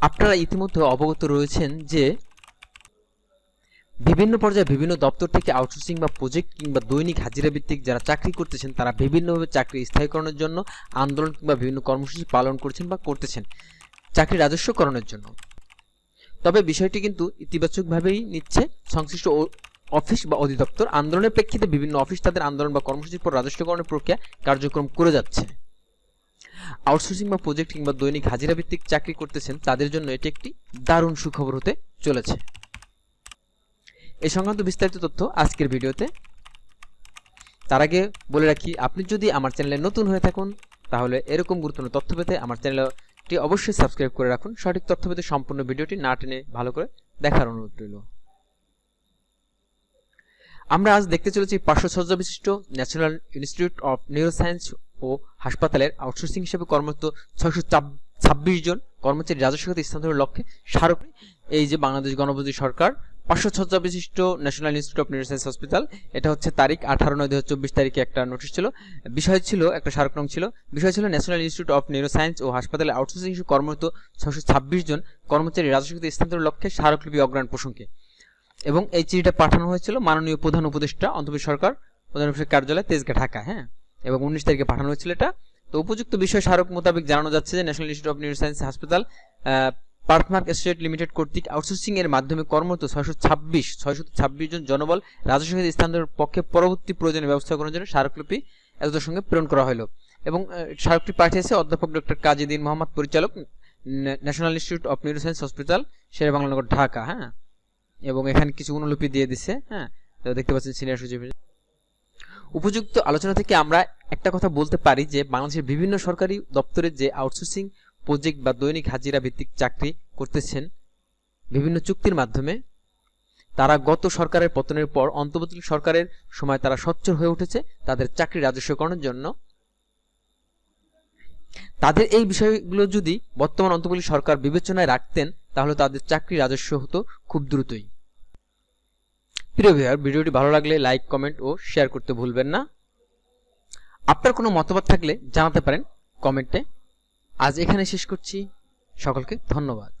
আপনারা ইতিমধ্যে অবগত রয়েছেন যে বিভিন্ন পর্যায়ে বিভিন্ন দপ্তর থেকে আউটসোর্সিং বা প্রজেক্ট কিংবা দৈনিক হাজিরা ভিত্তিক যারা চাকরি করতেছেন, তারা বিভিন্নভাবে চাকরি স্থায়ীকরণের জন্য আন্দোলন কিংবা বিভিন্ন কর্মসূচি পালন করছেন বা করতেছেন চাকরি রাজস্বকরণের জন্য। তবে বিষয়টি কিন্তু ইতিবাচকভাবেই নিচ্ছে। সংশ্লিষ্ট অফিস বা অধিদপ্তর আন্দোলনের প্রেক্ষিতে বিভিন্ন অফিস তাদের আন্দোলন বা কর্মসূচির পর রাজস্বকরণের প্রক্রিয়া কার্যক্রম করে যাচ্ছে। আউটসোর্সিং বা প্রজেক্ট কিংবা দৈনিক হাজিরা ভিত্তিক চাকরি করতেছেন, তাদের জন্য এটি একটি দারুণ সুখবর হতে চলেছে। এ সংক্রান্ত বিস্তারিত তথ্য আজকের ভিডিওতে। তার আগে বলে রাখি, আপনি যদি আমার চ্যানেলে নতুন হয়ে থাকুন, তাহলে এরকম গুরুত্বপূর্ণ তথ্য পেতে আমার চ্যানেলটি অবশ্যই সাবস্ক্রাইব করে রাখুন। সঠিক তথ্য পেতে সম্পূর্ণ ভিডিওটি না টেনে ভালো করে দেখার অনুরোধ রইল। আমরা আজ দেখতে চলেছি সজ্জা বিশিষ্ট ন্যাশনাল ইনস্টিটিউট অফ নিউরোসায়েন্স ও হাসপাতালের আউটসোর্সিং হিসেবে কর্মরত ছয়শো ছাব্বিশ জন কর্মচারী রাজস্ব স্থানান্তরের লক্ষ্যে স্মারক এই যে বাংলাদেশ গণপতি সরকার, পাঁচশো সজ্জা বিশিষ্ট national institute of neuroscience hospital এটা হচ্ছে তারিখ আঠারো নয় দু হাজার চব্বিশ তারিখে একটা নোটিশ ছিল। বিষয় ছিল, একটা স্মারকনং ছিল, বিষয় ছিল ন্যাশনাল ইনস্টিটিউট অফ নিউরোসায়েন্স ও হাসপাতালে আউটসোর্সিং হিসেবে কর্মরত ছশো ছাব্বিশ জন কর্মচারী রাজস্ব খাতে স্থানান্তরের লক্ষ্যে স্মারকলিপি অগ্রহণ প্রসঙ্গে। এবং এই চিঠিটা পাঠানো হয়েছিল মাননীয় প্রধান উপদেষ্টা অন্তর্বর্তী সরকার, প্রধান উপদেষ্টার কার্যালয় তেজগা, ঢাকা হ্যাঁ। এবং উনিশ তারিখে পাঠানো হয়েছিল এটা। তো উপযুক্ত বিষয় স্মারক মোতাবেক জানানো যাচ্ছে যে ন্যাশনাল ইনস্টিটিউট অফ নিউরোসায়েন্স হাসপাতাল পার্থমার্ক এস্টেট লিমিটেড কর্তৃক আউটসোর্সিং এর মাধ্যমে কর্মরত ছয়শো ছাব্বিশ ছয়শো ছাব্বিশ জন জনবল রাজস্ব খাতে স্থানান্তরের পক্ষে পরবর্তী প্রয়োজনীয় ব্যবস্থা করার জন্য স্মারকলিপি এতদের সঙ্গে প্রেরণ করা হলো। এবং স্মারকটি পাঠিয়েছে অধ্যাপক ডক্টর কাজীদ্দিন মোহাম্মদ, পরিচালক national institute of neuroscience hospital Shere Banglanagar Dhaka হ্যাঁ? এবং এখানে কিছু অনুলিপি দিয়ে দিছে হ্যাঁ? দেখতে পাচ্ছেন সিনিয়র সচিব। উপযুক্ত আলোচনা থেকে আমরা একটা কথা বলতে পারি যে বাংলাদেশের বিভিন্ন সরকারি দপ্তরে যে আউটসোর্সিং প্রজেক্ট বা দৈনিক হাজিরা ভিত্তিক চাকরি করতেছেন বিভিন্ন চুক্তির মাধ্যমে, তারা গত সরকারের পতনের পর অন্তর্বর্তী সরকারের সময় তারা সচ্ছল হয়ে উঠেছে তাদের চাকরি রাজস্বকরণের জন্য। তাদের এই বিষয়গুলো যদি বর্তমান অন্তর্বর্তী সরকার বিবেচনায় রাখতেন, তাহলে তাদের চাকরি রাজস্ব হতো খুব দ্রুতই। প্রিয় ভিউয়ার ভিডিওটি ভালো লাগলে লাইক কমেন্ট ও শেয়ার করতে ভুলবেন না। আপনার কোনো মতামত থাকলে জানাতে পারেন কমেন্টে। আজ এখানে শেষ করছি। সকলকে ধন্যবাদ।